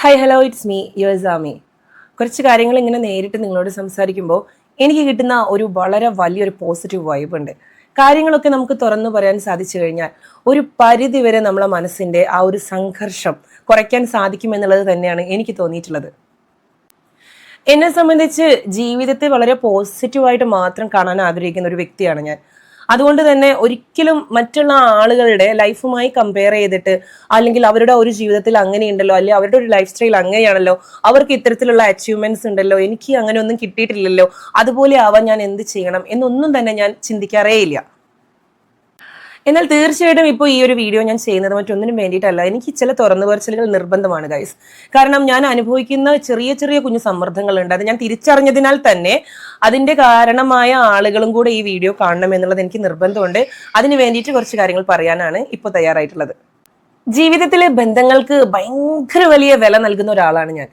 Hi hello it's me Yuvasami കുറച്ച് കാര്യങ്ങൾ ഇങ്ങനെ നേരിട്ട് നിങ്ങളോട് സംസാരിക്കുമ്പോൾ എനിക്ക് കിട്ടുന്ന ഒരു വളരെ വലിയൊരു പോസിറ്റീവ് വൈബ് ഉണ്ട്. കാര്യങ്ങളൊക്കെ നമുക്ക് തുറന്നു പറയാൻ സാധിച്ചു കഴിഞ്ഞാൽ ഒരു പരിധി വരെ നമ്മളെ മനസ്സിന്റെ ആ ഒരു സംഘർഷം കുറയ്ക്കാൻ സാധിക്കുമെന്നുള്ളത് തന്നെയാണ് എനിക്ക് തോന്നിയിട്ടുള്ളത്. എന്നെ സംബന്ധിച്ച് ജീവിതത്തെ വളരെ പോസിറ്റീവായിട്ട് മാത്രം കാണാൻ ആഗ്രഹിക്കുന്ന ഒരു വ്യക്തിയാണ് ഞാൻ. അതുകൊണ്ട് തന്നെ ഒരിക്കലും മറ്റുള്ള ആളുകളുടെ ലൈഫുമായി കമ്പയർ ചെയ്തിട്ട് അല്ലെങ്കിൽ അവരുടെ ഒരു ജീവിതത്തിൽ അങ്ങനെയുണ്ടല്ലോ അല്ലെങ്കിൽ അവരുടെ ഒരു ലൈഫ് സ്റ്റൈൽ അങ്ങനെയാണല്ലോ അവർക്ക് ഇത്തരത്തിലുള്ള അച്ചീവ്മെന്റ്സ് ഉണ്ടല്ലോ എനിക്ക് അങ്ങനെ ഒന്നും കിട്ടിയിട്ടില്ലല്ലോ അതുപോലെ ആവാൻ ഞാൻ എന്ത് ചെയ്യണം എന്നൊന്നും തന്നെ ഞാൻ ചിന്തിക്കാറേ ഇല്ല. എന്നാൽ തീർച്ചയായിട്ടും ഇപ്പോൾ ഈ ഒരു വീഡിയോ ഞാൻ ചെയ്യുന്നത് മറ്റൊന്നിനും വേണ്ടിയിട്ടല്ല. എനിക്ക് ചില തുറന്നു പറച്ചിലുകൾ നിർബന്ധമാണ് ഗൈസ് കാരണം ഞാൻ അനുഭവിക്കുന്ന ചെറിയ ചെറിയ കുഞ്ഞു സമ്മർദ്ദങ്ങളുണ്ട്. അത് ഞാൻ തിരിച്ചറിഞ്ഞതിനാൽ തന്നെ അതിന്റെ കാരണമായ ആളുകളും കൂടെ ഈ വീഡിയോ കാണണം എന്നുള്ളത് എനിക്ക് നിർബന്ധമുണ്ട്. അതിന് വേണ്ടിയിട്ട് കുറച്ച് കാര്യങ്ങൾ പറയാനാണ് ഇപ്പോൾ തയ്യാറായിട്ടുള്ളത്. ജീവിതത്തിലെ ബന്ധങ്ങൾക്ക് ഭയങ്കര വലിയ വില നൽകുന്ന ഒരാളാണ് ഞാൻ.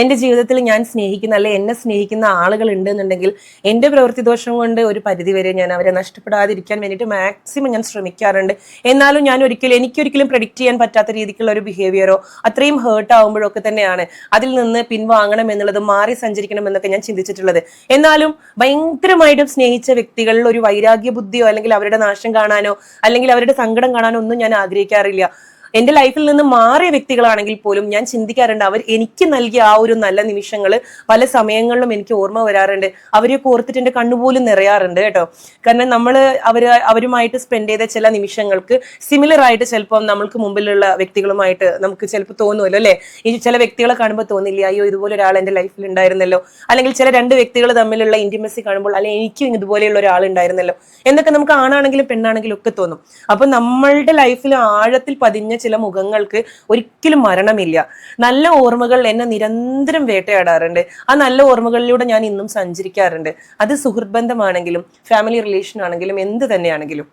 എന്റെ ജീവിതത്തിൽ ഞാൻ സ്നേഹിക്കുന്ന അല്ലെ എന്നെ സ്നേഹിക്കുന്ന ആളുകൾ ഉണ്ടെന്നുണ്ടെങ്കിൽ എന്റെ പ്രവൃത്തി ദോഷം കൊണ്ട് ഒരു പരിധി വരെ ഞാൻ അവരെ നഷ്ടപ്പെടാതിരിക്കാൻ വേണ്ടിയിട്ട് മാക്സിമം ഞാൻ ശ്രമിക്കാറുണ്ട്. എന്നാലും ഞാൻ ഒരിക്കലും എനിക്കൊരിക്കലും പ്രഡിക്റ്റ് ചെയ്യാൻ പറ്റാത്ത രീതിക്കുള്ള ഒരു ബിഹേവിയറോ അത്രയും ഹേർട്ട് ആവുമ്പോഴൊക്കെ തന്നെയാണ് അതിൽ നിന്ന് പിൻവാങ്ങണം എന്നുള്ളത് മാറി സഞ്ചരിക്കണം എന്നൊക്കെ ഞാൻ ചിന്തിച്ചിട്ടുള്ളത്. എന്നാലും ഭയങ്കരമായിട്ടും സ്നേഹിച്ച വ്യക്തികളിൽ ഒരു വൈരാഗ്യ ബുദ്ധിയോ അല്ലെങ്കിൽ അവരുടെ നാശം കാണാനോ അല്ലെങ്കിൽ അവരുടെ സങ്കടം കാണാനോ ഒന്നും ഞാൻ ആഗ്രഹിക്കാറില്ല. എന്റെ ലൈഫിൽ നിന്ന് മാറിയ വ്യക്തികളാണെങ്കിൽ പോലും ഞാൻ ചിന്തിക്കാറുണ്ട് അവർ എനിക്ക് നൽകിയ ആ ഒരു നല്ല നിമിഷങ്ങൾ പല സമയങ്ങളിലും എനിക്ക് ഓർമ്മ വരാറുണ്ട്. അവരെ ഓർത്തിട്ട് എന്റെ കണ്ണുപോലും നിറയാറുണ്ട് കേട്ടോ. കാരണം നമ്മൾ അവർ അവരുമായിട്ട് സ്പെൻഡ് ചെയ്ത ചില നിമിഷങ്ങൾക്ക് സിമിലർ ആയിട്ട് ചിലപ്പോൾ നമ്മൾക്ക് മുമ്പിലുള്ള വ്യക്തികളുമായിട്ട് നമുക്ക് ചിലപ്പോൾ തോന്നുമല്ലോ അല്ലേ? ഈ ചില വ്യക്തികളെ കാണുമ്പോൾ തോന്നില്ല അയ്യോ ഇതുപോലെ ഒരാൾ എന്റെ ലൈഫിൽ ഉണ്ടായിരുന്നല്ലോ. അല്ലെങ്കിൽ ചില രണ്ട് വ്യക്തികൾ തമ്മിലുള്ള ഇന്റിമസി കാണുമ്പോൾ അല്ലെങ്കിൽ എനിക്കും ഇതുപോലെയുള്ള ഒരാൾ ഉണ്ടായിരുന്നല്ലോ. എന്നൊക്കെ നമുക്ക് ആണാണെങ്കിലും പെണ്ണാണെങ്കിലും ഒക്കെ തോന്നും. അപ്പൊ നമ്മളുടെ ലൈഫിൽ ആഴത്തിൽ പതിഞ്ഞ ചില മുഖങ്ങൾക്ക് ഒരിക്കലും മരണമില്ല. നല്ല ഓർമ്മകൾ എന്നെ നിരന്തരം വേട്ടയാടാറുണ്ട്. ആ നല്ല ഓർമ്മകളിലൂടെ ഞാൻ ഇന്നും സഞ്ചരിക്കാറുണ്ട്. അത് സുഹൃത്ത് ബന്ധമാണെങ്കിലും ഫാമിലി റിലേഷൻ ആണെങ്കിലും എന്ത് തന്നെയാണെങ്കിലും.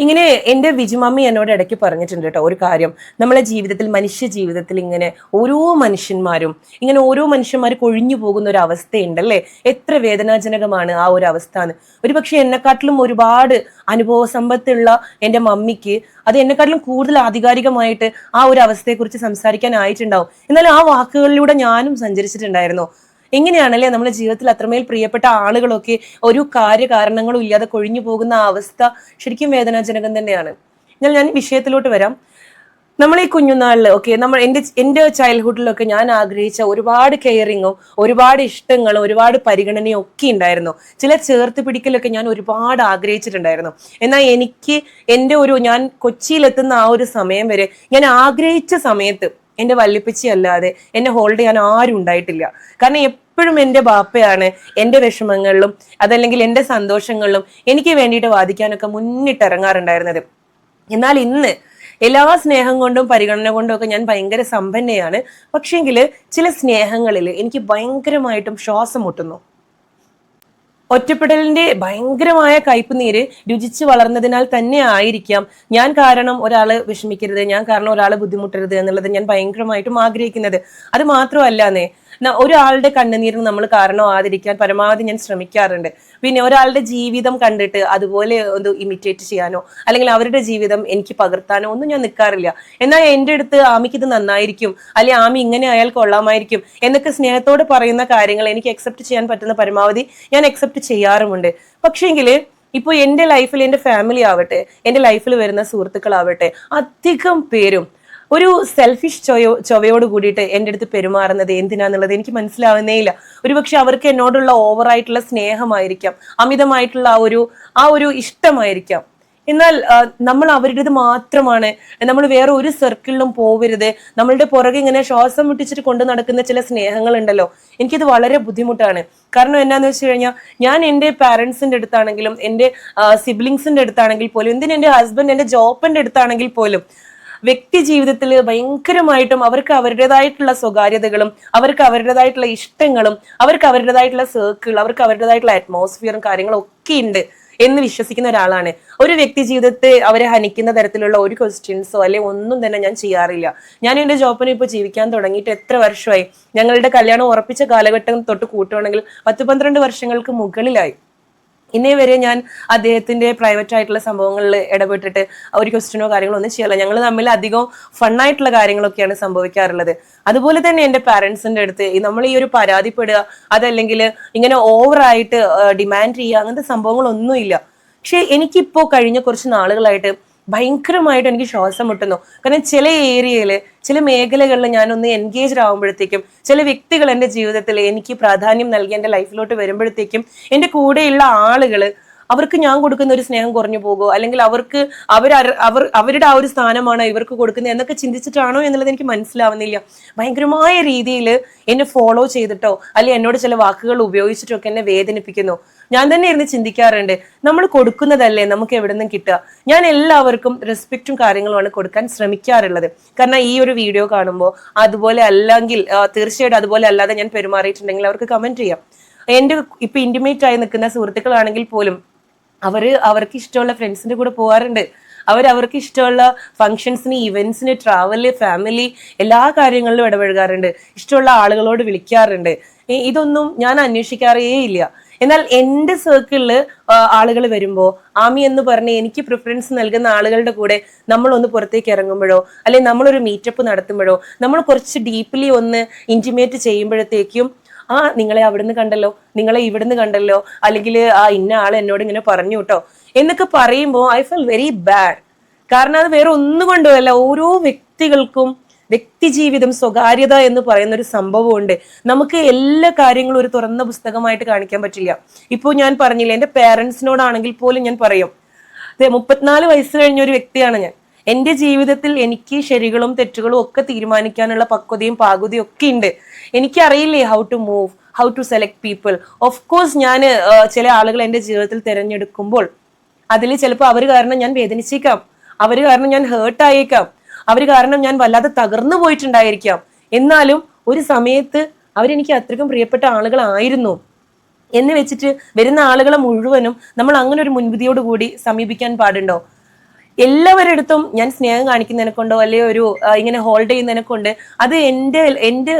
ഇങ്ങനെ എന്റെ വിജുമമ്മി എന്നോട് ഇടയ്ക്ക് പറഞ്ഞിട്ടുണ്ട് കേട്ടോ ഒരു കാര്യം. നമ്മളെ ജീവിതത്തിൽ മനുഷ്യ ജീവിതത്തിൽ ഇങ്ങനെ ഓരോ മനുഷ്യന്മാരും ഇങ്ങനെ ഓരോ മനുഷ്യന്മാർ കൊഴിഞ്ഞു പോകുന്ന ഒരു അവസ്ഥയുണ്ടല്ലേ? എത്ര വേദനാജനകമാണ് ആ ഒരു അവസ്ഥ എന്ന് ഒരു പക്ഷേ എന്നെക്കാട്ടിലും ഒരുപാട് അനുഭവ സമ്പത്തുള്ള എന്റെ മമ്മിക്ക് അത് എന്നെക്കാട്ടിലും കൂടുതൽ ആധികാരികമായിട്ട് ആ ഒരു അവസ്ഥയെക്കുറിച്ച് സംസാരിക്കാൻ ആയിട്ടുണ്ടാവും. എന്നാലും ആ വാക്കുകളിലൂടെ ഞാനും സഞ്ചരിച്ചിട്ടുണ്ടായിരുന്നു. എങ്ങനെയാണല്ലേ നമ്മുടെ ജീവിതത്തിൽ അത്രമേൽ പ്രിയപ്പെട്ട ആളുകളൊക്കെ ഒരു കാര്യകാരണങ്ങളും ഇല്ലാതെ കൊഴിഞ്ഞു പോകുന്ന അവസ്ഥ ശരിക്കും വേദനാജനകം തന്നെയാണ്. എന്നാൽ ഞാൻ വിഷയത്തിലോട്ട് വരാം. നമ്മൾ ഈ കുഞ്ഞുനാളിൽ ഓക്കെ നമ്മൾ എന്റെ എന്റെ ചൈൽഡ്ഹുഡിലൊക്കെ ഞാൻ ആഗ്രഹിച്ച ഒരുപാട് കെയറിങ്ങും ഒരുപാട് ഇഷ്ടങ്ങളും ഒരുപാട് പരിഗണനയും ഒക്കെ ഉണ്ടായിരുന്നു. ചില ചേർത്ത് പിടിക്കലൊക്കെ ഞാൻ ഒരുപാട് ആഗ്രഹിച്ചിട്ടുണ്ടായിരുന്നു. എന്നാൽ എനിക്ക് എന്റെ ഒരു ഞാൻ കൊച്ചിയിലെത്തുന്ന ആ ഒരു സമയം വരെ ഞാൻ ആഗ്രഹിച്ച സമയത്ത് എന്റെ വല്ലിപ്പച്ചി അല്ലാതെ എന്നെ ഹോൾഡ് ചെയ്യാൻ ആരും ഉണ്ടായിട്ടില്ല. കാരണം എപ്പോഴും എന്റെ ബാപ്പയാണ് എന്റെ വിഷമങ്ങളിലും അതല്ലെങ്കിൽ എന്റെ സന്തോഷങ്ങളിലും എനിക്ക് വേണ്ടിയിട്ട് വാദിക്കാനൊക്കെ മുന്നിട്ടിറങ്ങാറുണ്ടായിരുന്നത് എന്നാൽ ഇന്ന് എല്ലാ സ്നേഹം കൊണ്ടും പരിഗണന കൊണ്ടും ഒക്കെ ഞാൻ ഭയങ്കര സമ്പന്നയാണ്. പക്ഷേങ്കിൽ ചില സ്നേഹങ്ങളിൽ എനിക്ക് ഭയങ്കരമായിട്ടും ശ്വാസം മുട്ടുന്നു. ഒറ്റപ്പെടലിന്റെ ഭയങ്കരമായ കയ്പ് നീര് രുചിച്ച് വളർന്നതിനാൽ തന്നെ ആയിരിക്കാം. ഞാൻ കാരണം ഒരാൾ വിഷമിക്കരുത് ഞാൻ കാരണം ഒരാൾ ബുദ്ധിമുട്ടരുത് എന്നുള്ളത് ഞാൻ ഭയങ്കരമായിട്ടും ആഗ്രഹിക്കുന്നത്. അത് മാത്രമല്ലാന്നേ ഒരാളുടെ കണ്ണുനീരിന് നമ്മൾ കാരണമാതിരിക്കാൻ പരമാവധി ഞാൻ ശ്രമിക്കാറുണ്ട്. പിന്നെ ഒരാളുടെ ജീവിതം കണ്ടിട്ട് അതുപോലെ ഒന്ന് ഇമിറ്റേറ്റ് ചെയ്യാനോ അല്ലെങ്കിൽ അവരുടെ ജീവിതം എനിക്ക് പകർത്താനോ ഒന്നും ഞാൻ നിൽക്കാറില്ല എന്നാൽ എന്റെ അടുത്ത് ആമിക്ക് ഇത് നന്നായിരിക്കും അല്ലെ ആമി ഇങ്ങനെ ആയാൽ കൊള്ളാമായിരിക്കും എന്നൊക്കെ സ്നേഹത്തോട് പറയുന്ന കാര്യങ്ങൾ എനിക്ക് അക്സെപ്റ്റ് ചെയ്യാൻ പറ്റുന്ന പരമാവധി ഞാൻ അക്സെപ്റ്റ് ചെയ്യാറുമുണ്ട്. പക്ഷേങ്കിൽ ഇപ്പോൾ എന്റെ ലൈഫിൽ എന്റെ ഫാമിലി ആവട്ടെ എന്റെ ലൈഫിൽ വരുന്ന സുഹൃത്തുക്കളാവട്ടെ അധികം പേരും ഒരു സെൽഫിഷ് ചൊയോ ചൊവയോട് കൂടിയിട്ട് എന്റെ അടുത്ത് പെരുമാറുന്നത് എന്തിനാന്നുള്ളത് എനിക്ക് മനസ്സിലാവുന്നേ ഇല്ല. ഒരുപക്ഷെ അവർക്ക് എന്നോടുള്ള ഓവറായിട്ടുള്ള സ്നേഹമായിരിക്കാം. അമിതമായിട്ടുള്ള ആ ഒരു ആ ഒരു ഇഷ്ടമായിരിക്കാം. എന്നാൽ നമ്മൾ അവരുടേത് മാത്രമാണ്. നമ്മൾ വേറെ ഒരു സർക്കിളിലും പോവരുത്. നമ്മളുടെ പുറകെ ഇങ്ങനെ ശ്വാസം മുട്ടിച്ചിട്ട് കൊണ്ടു നടക്കുന്ന ചില സ്നേഹങ്ങൾ ഉണ്ടല്ലോ എനിക്കിത് വളരെ ബുദ്ധിമുട്ടാണ്. കാരണം എന്നാന്ന് വെച്ച് കഴിഞ്ഞാൽ ഞാൻ എന്റെ പാരൻസിന്റെ അടുത്താണെങ്കിലും എന്റെ സിബ്ലിങ്സിന്റെ അടുത്താണെങ്കിൽ പോലും എന്തിനും എന്റെ ഹസ്ബൻഡ് എന്റെ ജോപ്പന്റെ അടുത്താണെങ്കിൽ പോലും വ്യക്തി ജീവിതത്തിൽ ഭയങ്കരമായിട്ടും അവർക്ക് അവരുടേതായിട്ടുള്ള സ്വകാര്യതകളും അവർക്ക് അവരുടേതായിട്ടുള്ള ഇഷ്ടങ്ങളും അവർക്ക് അവരുടേതായിട്ടുള്ള സർക്കിൾ അവർക്ക് അവരുടേതായിട്ടുള്ള അറ്റ്മോസ്ഫിയറും കാര്യങ്ങളും ഒക്കെ ഉണ്ട് എന്ന് വിശ്വസിക്കുന്ന ഒരാളാണ്. ഒരു വ്യക്തി ജീവിതത്തെ അവരെ ഹനിക്കുന്ന തരത്തിലുള്ള ഒരു ക്വസ്റ്റ്യൻസോ അല്ലെ ഒന്നും തന്നെ ഞാൻ ചെയ്യാറില്ല. ഞാൻ എന്റെ ജോബിന് ഇപ്പോൾ ജീവിക്കാൻ തുടങ്ങിയിട്ട് എത്ര വർഷമായി? ഞങ്ങളുടെ കല്യാണം ഉറപ്പിച്ച കാലഘട്ടം തൊട്ട് കൂട്ടുവാണെങ്കിൽ പത്ത് പന്ത്രണ്ട് വർഷങ്ങൾക്ക് മുകളിലായി. ഇന്നേ വരെ ഞാൻ അദ്ദേഹത്തിന്റെ പ്രൈവറ്റ് ആയിട്ടുള്ള സംഭവങ്ങളിൽ ഇടപെട്ടിട്ട് ഒരു ക്വസ്റ്റ്യനോ കാര്യങ്ങളോ ഒന്നും ചെയ്യല്ല. ഞങ്ങൾ തമ്മിൽ അധികം ഫണ്ണായിട്ടുള്ള കാര്യങ്ങളൊക്കെയാണ് സംഭവിക്കാറുള്ളത്. അതുപോലെ തന്നെ എന്റെ പാരന്റ്സിന്റെ അടുത്ത് നമ്മൾ ഈ ഒരു പരാതിപ്പെടുക അതല്ലെങ്കിൽ ഇങ്ങനെ ഓവറായിട്ട് ഡിമാൻഡ് ചെയ്യുക അങ്ങനത്തെ സംഭവങ്ങളൊന്നുമില്ല. പക്ഷെ എനിക്കിപ്പോ കഴിഞ്ഞ കുറച്ച് നാളുകളായിട്ട് ഭയങ്കരമായിട്ട് എനിക്ക് ശ്വാസം മുട്ടുന്നു. കാരണം ചില ഏരിയയിൽ ചില മേഖലകളിൽ ഞാനൊന്ന് എൻഗേജ്ഡ് ആകുമ്പോഴത്തേക്കും ചില വ്യക്തികൾ എന്റെ ജീവിതത്തിൽ എനിക്ക് പ്രാധാന്യം നൽകി എന്റെ ലൈഫിലോട്ട് വരുമ്പോഴത്തേക്കും എന്റെ കൂടെയുള്ള ആളുകൾ അവർക്ക് ഞാൻ കൊടുക്കുന്ന ഒരു സ്നേഹം കുറഞ്ഞു പോകുമോ? അല്ലെങ്കിൽ അവർക്ക് അവർ അവർ അവരുടെ ആ ഒരു സ്ഥാനമാണ് ഇവർക്ക് കൊടുക്കുന്നത് എന്നൊക്കെ ചിന്തിച്ചിട്ടാണോ എന്നുള്ളത് എനിക്ക് മനസ്സിലാവുന്നില്ല. ഭയങ്കരമായ രീതിയിൽ എന്നെ ഫോളോ ചെയ്തിട്ടോ അല്ലെങ്കിൽ എന്നോട് ചില വാക്കുകൾ ഉപയോഗിച്ചിട്ടോ ഒക്കെ എന്നെ വേദനിപ്പിക്കുന്നു. ഞാൻ തന്നെ ഇരുന്ന് ചിന്തിക്കാറുണ്ട്. നമ്മൾ കൊടുക്കുന്നതല്ലേ നമുക്ക് എവിടെ നിന്നും കിട്ടുക? ഞാൻ എല്ലാവർക്കും റെസ്പെക്റ്റും കാര്യങ്ങളുമാണ് കൊടുക്കാൻ ശ്രമിക്കാറുള്ളത്. കാരണം ഈ ഒരു വീഡിയോ കാണുമ്പോൾ അതുപോലെ അല്ലെങ്കിൽ തീർച്ചയായിട്ടും അതുപോലെ അല്ലാതെ ഞാൻ പെരുമാറിയിട്ടുണ്ടെങ്കിൽ അവർക്ക് കമന്റ് ചെയ്യാം. എന്റെ ഇപ്പൊ ഇന്റിമേറ്റ് ആയി നിൽക്കുന്ന സുഹൃത്തുക്കളാണെങ്കിൽ പോലും അവർ അവർക്ക് ഇഷ്ടമുള്ള ഫ്രണ്ട്സിന്റെ കൂടെ പോകാറുണ്ട് അവർ അവർക്ക് ഇഷ്ടമുള്ള ഫംഗ്ഷൻസിന് ഇവന്റ്സിന് ട്രാവൽ ഫാമിലി എല്ലാ കാര്യങ്ങളിലും ഇടപഴകാറുണ്ട്. ഇഷ്ടമുള്ള ആളുകളോട് വിളിക്കാറുണ്ട്. ഇതൊന്നും ഞാൻ അന്വേഷിക്കാറേ ഇല്ല എന്നാൽ എന്റെ സർക്കിളിൽ ആളുകൾ വരുമ്പോൾ ആമി എന്ന് പറഞ്ഞ് എനിക്ക് പ്രിഫറൻസ് നൽകുന്ന ആളുകളുടെ കൂടെ നമ്മൾ ഒന്ന് പുറത്തേക്ക് ഇറങ്ങുമ്പോഴോ അല്ലെങ്കിൽ നമ്മളൊരു മീറ്റപ്പ് നടത്തുമ്പോഴോ നമ്മൾ കുറച്ച് ഡീപ്ലി ഒന്ന് ഇന്റിമേറ്റ് ചെയ്യുമ്പോഴത്തേക്കും ആ നിങ്ങളെ അവിടുന്ന് കണ്ടല്ലോ നിങ്ങളെ ഇവിടുന്ന് കണ്ടല്ലോ അല്ലെങ്കിൽ ആ ഇന്ന ആൾ എന്നോട് ഇങ്ങനെ പറഞ്ഞു കേട്ടോ എന്നൊക്കെ പറയുമ്പോൾ ഐ ഫീൽ വെരി ബാഡ് കാരണം അത് വേറെ ഒന്നും കൊണ്ടുമല്ല ഓരോ വ്യക്തികൾക്കും വ്യക്തി ജീവിതം സ്വകാര്യത എന്ന് പറയുന്ന ഒരു സംഭവമുണ്ട്. നമുക്ക് എല്ലാ കാര്യങ്ങളും ഒരു തുറന്ന പുസ്തകമായിട്ട് കാണിക്കാൻ പറ്റില്ല. ഇപ്പോൾ ഞാൻ പറഞ്ഞില്ല എന്റെ പേരൻസിനോടാണെങ്കിൽ പോലും ഞാൻ പറയും അതെ മുപ്പത്തിനാല് വയസ്സ് കഴിഞ്ഞ ഒരു വ്യക്തിയാണ് ഞാൻ. എന്റെ ജീവിതത്തിൽ എനിക്ക് ശരികളും തെറ്റുകളും ഒക്കെ തീരുമാനിക്കാനുള്ള പക്വതയും പാകുതയും ഒക്കെ ഉണ്ട്. എനിക്കറിയില്ലേ how to move how to select people of course ഞാൻ ചില ആളുകൾ എന്റെ ജീവിതത്തിൽ തിരഞ്ഞെടുക്കുമ്പോൾ അതിൽ ചിലപ്പോൾ അവർ കാരണം ഞാൻ വേദനിച്ചേക്കാം. അവർ കാരണം ഞാൻ ഹേർട്ട് ആയേക്കാം. അവർ കാരണം ഞാൻ വല്ലാതെ തകർന്നു പോയിട്ടുണ്ടായിരിക്കാം. എന്നാലും ഒരു സമയത്ത് അവരെനിക്ക് അത്രയ്ക്കും പ്രിയപ്പെട്ട ആളുകളായിരുന്നു. എന്ന് വെച്ചിട്ട് വരുന്ന ആളുകളെ മുഴുവനും നമ്മൾ അങ്ങനെ ഒരു മുൻവിധിയോട് കൂടി സമീപിക്കാൻ പാടുണ്ടോ? എല്ലാവരുടെ ഞാൻ സ്നേഹം കാണിക്കുന്നതിനെ കൊണ്ടോ അല്ലെങ്കിൽ ഒരു ഇങ്ങനെ ഹോൾഡ് ചെയ്യുന്നതിനെ കൊണ്ട് അത് എന്റെ എന്റെ